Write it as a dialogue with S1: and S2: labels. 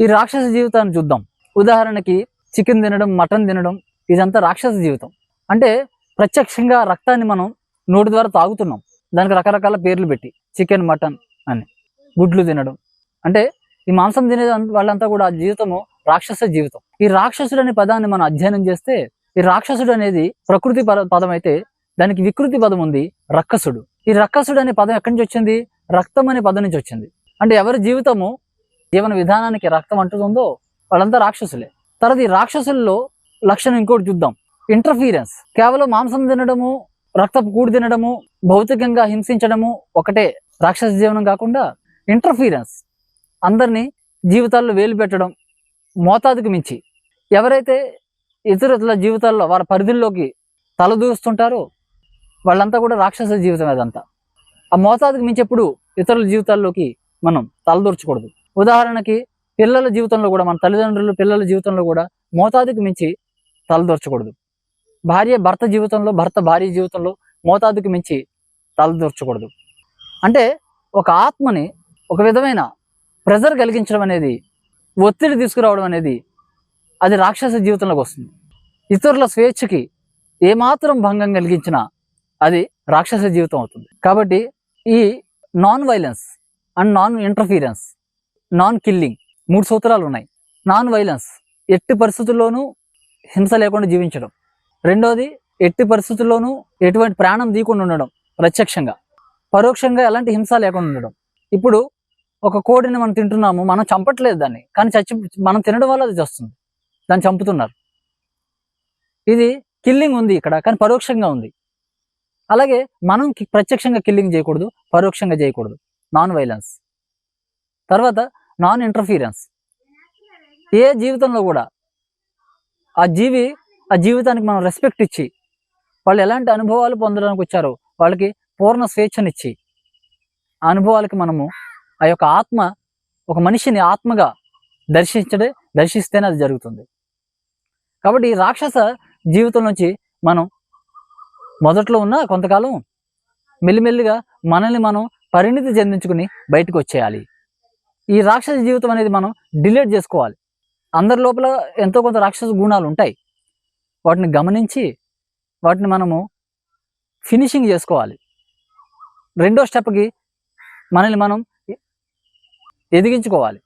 S1: ఈ రాక్షస జీవితాన్ని చూద్దాం. ఉదాహరణకి చికెన్ తినడం మటన్ తినడం ఇదంతా రాక్షస జీవితం. అంటే ప్రత్యక్షంగా రక్తాన్ని మనం నోటి ద్వారా తాగుతున్నాం. దానికి రకరకాల పేర్లు పెట్టి చికెన్ మటన్ అని. గుడ్లు తినడం. అంటే ఈ మాంసం తినే వాళ్ళంతా కూడా ఆ జీవితము రాక్షస జీవితం. ఈ రాక్షసుడు అనే పదాన్ని మనం అధ్యయనం చేస్తే ఈ రాక్షసుడు అనేది ప్రకృతి పద- పదం అయితే దానికి వికృతి పదం ఉంది రక్కసుడు. ఈ రక్కసుడు అనే పదం ఎక్కడి నుంచి వచ్చింది? రక్తం అనే పదం నుంచి వచ్చింది. అంటే ఎవరి జీవితము జీవన విధానానికి రక్తం అంటుతుందో వాళ్ళంతా రాక్షసులే. తర్వాత ఈ రాక్షసుల్లో లక్షణం ఇంకోటి చూద్దాం. ఇంటర్ఫీరెన్స్ కేవలం మాంసం తినడము రక్తపు కూడి తినడము భౌతికంగా హింసించడము ఒకటే రాక్షస జీవనం కాకుండా ఇంటర్ఫీరెన్స్ అందరినీ జీవితాల్లో వేలు పెట్టడం మోతాదుకు మించి. ఎవరైతే ఇతరుల జీవితాల్లో వారి పరిధుల్లోకి తలదూస్తుంటారో వాళ్ళంతా కూడా రాక్షస జీవితం అదంతా. ఆ మోతాదుకు మించి ఎప్పుడు ఇతరుల జీవితాల్లోకి మనం తలదూర్చకూడదు. ఉదాహరణకి పిల్లల జీవితంలో కూడా మన తల్లిదండ్రులు పిల్లల జీవితంలో కూడా మోతాదుకు మించి తలదొరచకూడదు. భార్య భర్త జీవితంలో భర్త భార్య జీవితంలో మోతాదుకు మించి తలదొరచకూడదు. అంటే ఒక ఆత్మని ఒక విధమైన ప్రెజర్ కలిగించడం అనేది ఒత్తిడి తీసుకురావడం అనేది అది రాక్షస జీవితంలోకి వస్తుంది. ఇతరుల స్వేచ్ఛకి ఏమాత్రం భంగం కలిగించినా అది రాక్షస జీవితం అవుతుంది. కాబట్టి ఈ non violence and non interference non killing మూడు సూత్రాలు ఉన్నాయి. నాన్ వైలెన్స్ ఎట్టి పరిస్థితుల్లోనూ హింస లేకుండా జీవించడం. రెండోది ఎట్టి పరిస్థితుల్లోనూ ఎటువంటి ప్రాణం తీయకుండా ఉండడం ప్రత్యక్షంగా. పరోక్షంగా ఎలాంటి హింస లేకుండా ఉండడం. ఇప్పుడు ఒక కోడిని మనం తింటున్నాము మనం చంపట్లేదు దాన్ని కానీ చచ్చి మనం తినడం వల్ల అది వస్తుంది దాన్ని చంపుతున్నారు. ఇది కిల్లింగ్ ఉంది ఇక్కడ కానీ పరోక్షంగా ఉంది. అలాగే మనం ప్రత్యక్షంగా కిల్లింగ్ చేయకూడదు పరోక్షంగా చేయకూడదు. Non violence. తర్వాత నాన్ ఇంటర్ఫీరెన్స్ ఏ జీవితంలో కూడా ఆ జీవి ఆ జీవితానికి మనం రెస్పెక్ట్ ఇచ్చి వాళ్ళు ఎలాంటి అనుభవాలు పొందడానికి వచ్చారో వాళ్ళకి పూర్ణ స్వేచ్ఛనిచ్చి ఆ అనుభవాలకి మనము ఆ యొక్క ఆత్మ ఒక మనిషిని ఆత్మగా దర్శించడే దర్శిస్తేనే అది జరుగుతుంది. కాబట్టి ఈ రాక్షస జీవితం నుంచి మనం మొదట్లో ఉన్న కొంతకాలం మెల్లిమెల్లిగా మనల్ని మనం పరిణితి చెందించుకుని బయటకు వచ్చేయాలి. ఈ రాక్షస జీవితం అనేది మనం డిలీట్ చేసుకోవాలి. అందరి లోపల ఎంతో కొంత రాక్షస గుణాలు ఉంటాయి. వాటిని గమనించి వాటిని మనము ఫినిషింగ్ చేసుకోవాలి. రెండో స్టెప్కి మనల్ని మనం ఎదిగించుకోవాలి.